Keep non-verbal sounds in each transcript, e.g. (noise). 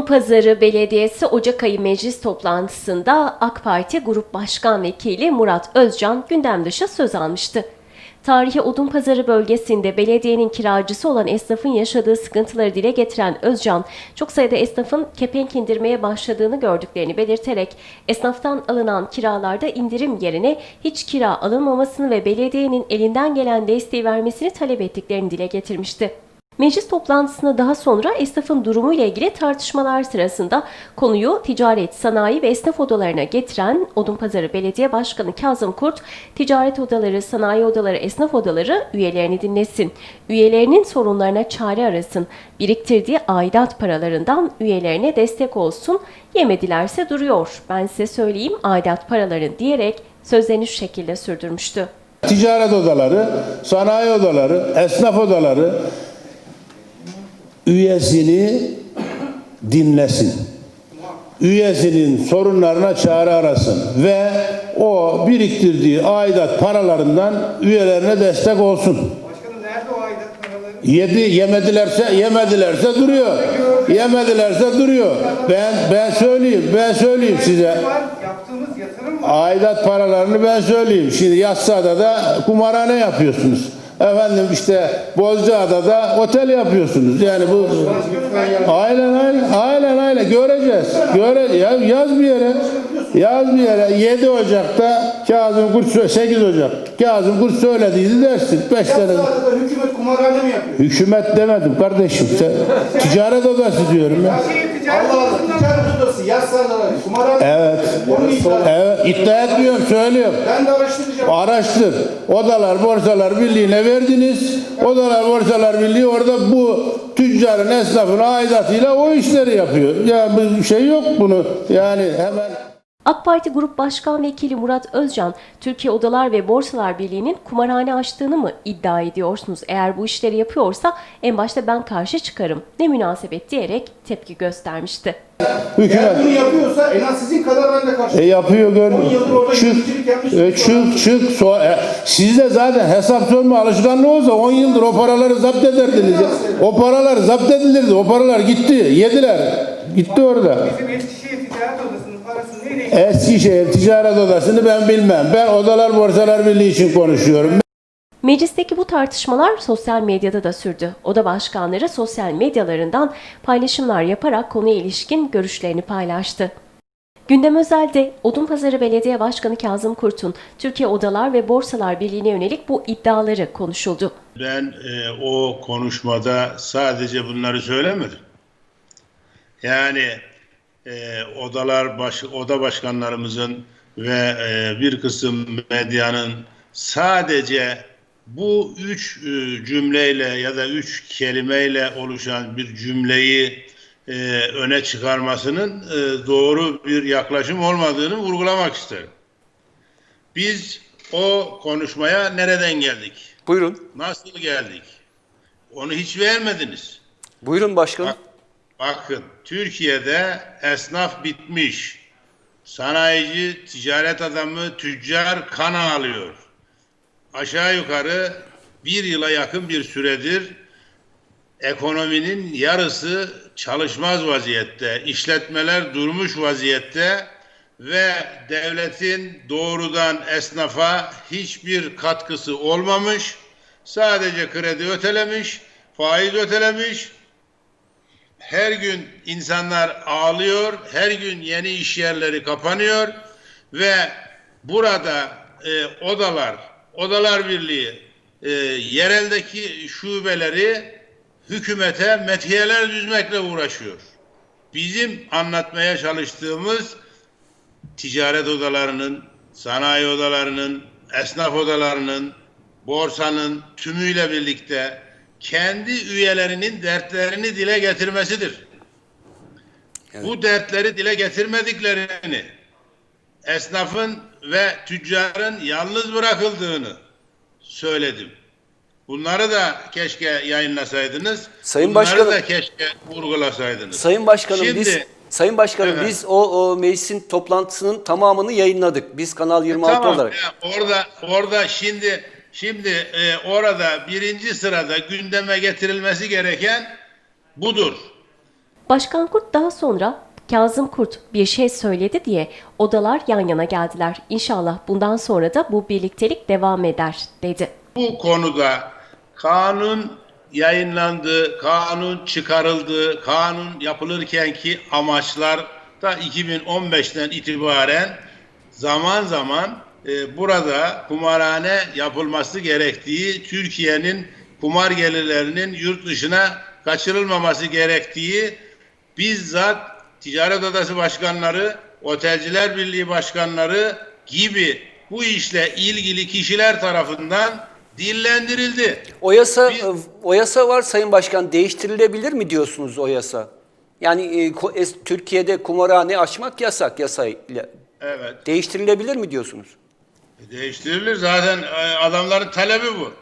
Pazarı Belediyesi Ocak ayı meclis toplantısında AK Parti Grup Başkan Vekili Murat Özcan gündem dışı söz almıştı. Tarihi Odunpazarı bölgesinde belediyenin kiracısı olan esnafın yaşadığı sıkıntıları dile getiren Özcan, çok sayıda esnafın kepenk indirmeye başladığını gördüklerini belirterek esnaftan alınan kiralarda indirim yerine hiç kira alınmamasını ve belediyenin elinden gelen desteği vermesini talep ettiklerini dile getirmişti. Meclis toplantısında daha sonra esnafın durumu ile ilgili tartışmalar sırasında konuyu ticaret, sanayi ve esnaf odalarına getiren Odunpazarı Belediye Başkanı Kazım Kurt, ticaret odaları, sanayi odaları, esnaf odaları üyelerini dinlesin. Üyelerinin sorunlarına çare arasın. Biriktirdiği aidat paralarından üyelerine destek olsun. Yemedilerse duruyor. Ben size söyleyeyim aidat paraların diyerek sözlerini şu şekilde sürdürmüştü. Ticaret odaları, sanayi odaları, esnaf odaları üyesini dinlesin. Üyesinin sorunlarına çare arasın ve o biriktirdiği aidat paralarından üyelerine destek olsun. Başkanım nerede o aidat paraları? Yedi yemedilerse yemedilerse duruyor. Yemedilerse duruyor. Ben ben söyleyeyim. Ben söyleyeyim size. Yaptığımız yatırım var. Aidat paralarını ben söyleyeyim. Şimdi Yassıada da kumarhane yapıyorsunuz. Efendim işte Bozcaada'da otel yapıyorsunuz. Yani bu aynen aynen aynen aynen göreceğiz. Göre ya yaz bir yere. Yaz bir yere 7 Ocak'ta Kazım Kurt sö- 8 Ocak. Kazım Kurt söylediydi dersin. 5 sene. Hükümet kumarhane mi yapıyor? Hükümet demedim kardeşim. Sen, ticaret odası diyorum ya. Allah Allah. Ticaret odası Yassıada kumarhane. Evet. Evet iddia etmiyorum söylüyorum. Ben de araştıracağım. Araştır. Odalar Borsalar Birliği'ne verdiniz. Odalar Borsalar Birliği orada bu tüccarın, esnafın aidatıyla o işleri yapıyor. Yani bir şey yok bunu. Yani hemen AK Parti Grup Başkan Vekili Murat Özcan, Türkiye Odalar ve Borsalar Birliği'nin kumarhane açtığını mı iddia ediyorsunuz? Eğer bu işleri yapıyorsa en başta ben karşı çıkarım. Ne münasebet diyerek tepki göstermişti. hükümet Eğer bunu yapıyorsa en az sizin kadar ben de karşı. e, yapıyor gör. Çık, e, çık, çık. So, e, sizde zaten hesap sorma alışkanlığı olsa 10 yıldır o paraları zapt ederdiniz. ya. O paralar zapt edilirdi. O paralar gitti. Yediler. Gitti orada. bizim Eskişehir Ticaret Odası'nın parası nereye Eskişehir Ticaret Odası'nı ben bilmem. Ben Odalar Borsalar Birliği için konuşuyorum. Meclisteki bu tartışmalar sosyal medyada da sürdü. Oda başkanları sosyal medyalarından paylaşımlar yaparak konuya ilişkin görüşlerini paylaştı. Gündem özelde Odunpazarı Belediye Başkanı Kazım Kurt'un Türkiye Odalar ve Borsalar Birliği'ne yönelik bu iddiaları konuşuldu. Ben e, o konuşmada sadece bunları söylemedim. Yani e, odalar baş, oda başkanlarımızın ve e, bir kısım medyanın sadece bu üç e, cümleyle ya da üç kelimeyle oluşan bir cümleyi e, öne çıkarmasının e, doğru bir yaklaşım olmadığını vurgulamak isterim. Biz o konuşmaya nereden geldik? Buyurun. Nasıl geldik? Onu hiç vermediniz. Buyurun başkanım. Bak- Bakın Türkiye'de esnaf bitmiş. Sanayici, ticaret adamı, tüccar kan ağlıyor. Aşağı yukarı bir yıla yakın bir süredir ekonominin yarısı çalışmaz vaziyette. işletmeler durmuş vaziyette ve devletin doğrudan esnafa hiçbir katkısı olmamış. Sadece kredi ötelemiş, faiz ötelemiş. Her gün insanlar ağlıyor, her gün yeni iş yerleri kapanıyor ve burada e, odalar, odalar birliği e, yereldeki şubeleri hükümete metiyeler düzmekle uğraşıyor. Bizim anlatmaya çalıştığımız ticaret odalarının, sanayi odalarının, esnaf odalarının, borsanın tümüyle birlikte kendi üyelerinin dertlerini dile getirmesidir. Bu dertleri dile getirmediklerini, esnafın ve tüccarın yalnız bırakıldığını söyledim. Bunları da keşke yayınlasaydınız. Sayın Bunları Başkanım- da keşke vurgulasaydınız. Sayın Başkanım Şimdi, biz Sayın Başkanım Evet. biz o, o meclisin toplantısının tamamını yayınladık. Biz Kanal 26 Tamam, olarak. ya orada orada şimdi şimdi e, orada birinci sırada gündeme getirilmesi gereken budur. Başkan Kurt daha sonra Kazım Kurt bir şey söyledi diye odalar yan yana geldiler. İnşallah bundan sonra da bu birliktelik devam eder dedi. Bu konuda kanun yayınlandı, kanun çıkarıldı, kanun yapılırken ki amaçlar da 2015'ten itibaren zaman zaman e, burada kumarhane yapılması gerektiği, Türkiye'nin kumar gelirlerinin yurt dışına kaçırılmaması gerektiği bizzat Ticaret Odası başkanları, Otelciler Birliği başkanları gibi bu işle ilgili kişiler tarafından dillendirildi. O yasa Biz- e, o yasa var Sayın Başkan değiştirilebilir mi diyorsunuz o yasa? Yani e, Türkiye'de kumarhane açmak yasak yasayla. Evet. Değiştirilebilir mi diyorsunuz? Değiştirilir zaten e, adamların talebi bu.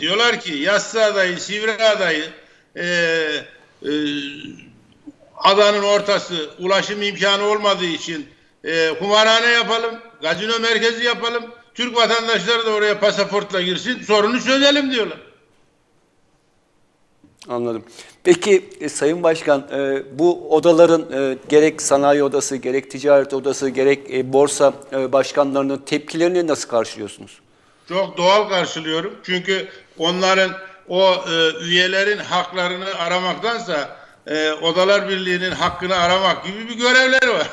Diyorlar ki yassı adayı, sivri adayı e, e, adanın ortası ulaşım imkanı olmadığı için e, kumarhane yapalım, gazino merkezi yapalım. Türk vatandaşları da oraya pasaportla girsin, sorunu çözelim diyorlar. Anladım. Peki e, Sayın Başkan e, bu odaların e, gerek sanayi odası, gerek ticaret odası, gerek e, borsa e, başkanlarının tepkilerini nasıl karşılıyorsunuz? Çok doğal karşılıyorum. Çünkü onların o e, üyelerin haklarını aramaktansa e, Odalar Birliği'nin hakkını aramak gibi bir görevleri var.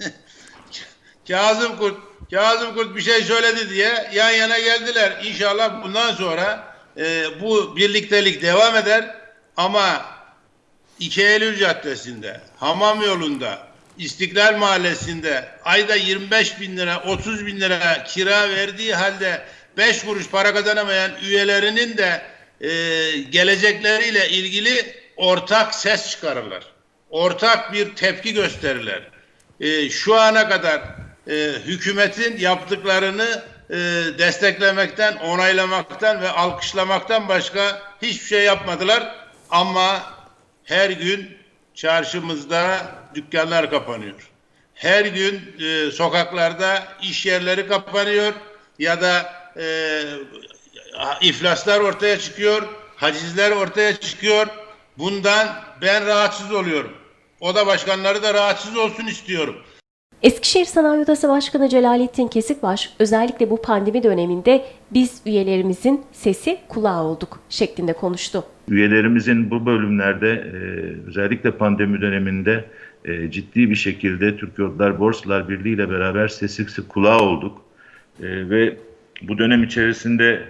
(laughs) Kazım Kurt, Kazım Kurt bir şey söyledi diye yan yana geldiler. İnşallah bundan sonra e, bu birliktelik devam eder ama 2 Eylül Caddesi'nde, Hamam yolunda, İstiklal Mahallesi'nde ayda 25 bin lira, 30 bin lira kira verdiği halde 5 kuruş para kazanamayan üyelerinin de e, gelecekleriyle ilgili ortak ses çıkarırlar. Ortak bir tepki gösterirler. E, şu ana kadar e, hükümetin yaptıklarını e, desteklemekten, onaylamaktan ve alkışlamaktan başka hiçbir şey yapmadılar. Ama her gün çarşımızda dükkanlar kapanıyor. Her gün e, sokaklarda iş yerleri kapanıyor ya da e, iflaslar ortaya çıkıyor, hacizler ortaya çıkıyor. Bundan ben rahatsız oluyorum. Oda başkanları da rahatsız olsun istiyorum. Eskişehir Sanayi Odası Başkanı Celalettin Kesikbaş özellikle bu pandemi döneminde biz üyelerimizin sesi kulağı olduk şeklinde konuştu. Üyelerimizin bu bölümlerde e, özellikle pandemi döneminde e, ciddi bir şekilde Türk Yolcular Borsalar Birliği ile beraber sesi kulağı olduk. E, ve bu dönem içerisinde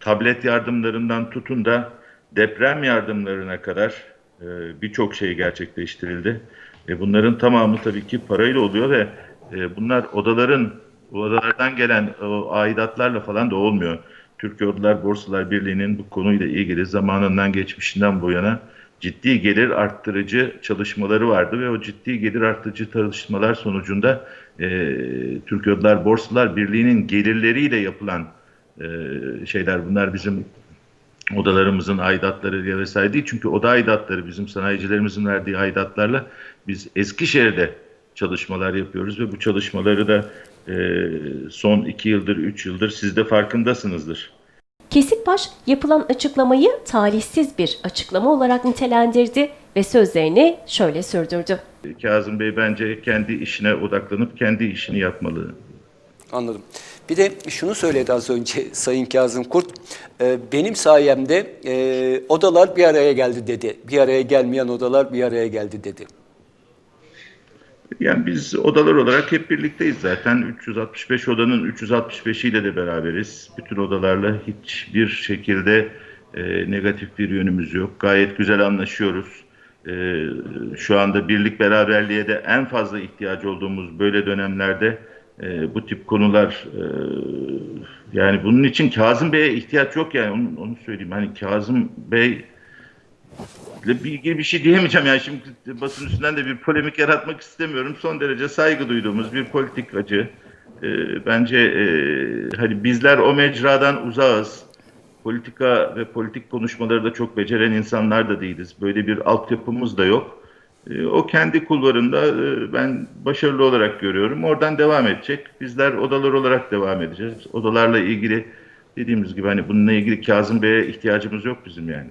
tablet yardımlarından tutun da deprem yardımlarına kadar birçok şey gerçekleştirildi. E, bunların tamamı tabii ki parayla oluyor ve e, bunlar odaların odalardan gelen o aidatlarla falan da olmuyor. Türk Yolcular Borsalar Birliği'nin bu konuyla ilgili zamanından geçmişinden bu yana ciddi gelir arttırıcı çalışmaları vardı ve o ciddi gelir arttırıcı çalışmalar sonucunda e, Türk Yolcular Borsalar Birliği'nin gelirleriyle yapılan e, şeyler bunlar bizim odalarımızın aidatları vesaire değil. Çünkü oda aidatları bizim sanayicilerimizin verdiği aidatlarla biz Eskişehir'de çalışmalar yapıyoruz ve bu çalışmaları da e, son iki yıldır, üç yıldır siz de farkındasınızdır. Kesikbaş yapılan açıklamayı talihsiz bir açıklama olarak nitelendirdi ve sözlerini şöyle sürdürdü. Kazım Bey bence kendi işine odaklanıp kendi işini yapmalı. Anladım. Bir de şunu söyledi az önce Sayın Kazım Kurt. e, benim sayemde e, odalar bir araya geldi dedi. Bir araya gelmeyen odalar bir araya geldi dedi. Yani biz odalar olarak hep birlikteyiz zaten. 365 odanın 365 ile de beraberiz. Bütün odalarla hiçbir şekilde e, negatif bir yönümüz yok. Gayet güzel anlaşıyoruz. E, şu anda birlik beraberliğe de en fazla ihtiyacı olduğumuz böyle dönemlerde e, bu tip konular e, yani bunun için Kazım Bey'e ihtiyaç yok yani onu, onu söyleyeyim. Hani Kazım Bey ile ilgili bir şey diyemeyeceğim yani şimdi basın üstünden de bir polemik yaratmak istemiyorum. Son derece saygı duyduğumuz bir politikacı. Ee, bence e, hani bizler o mecradan uzağız. Politika ve politik konuşmaları da çok beceren insanlar da değiliz. Böyle bir altyapımız da yok. Ee, o kendi kulvarında e, ben başarılı olarak görüyorum. Oradan devam edecek. Bizler odalar olarak devam edeceğiz. Odalarla ilgili dediğimiz gibi hani bununla ilgili Kazım Bey'e ihtiyacımız yok bizim yani.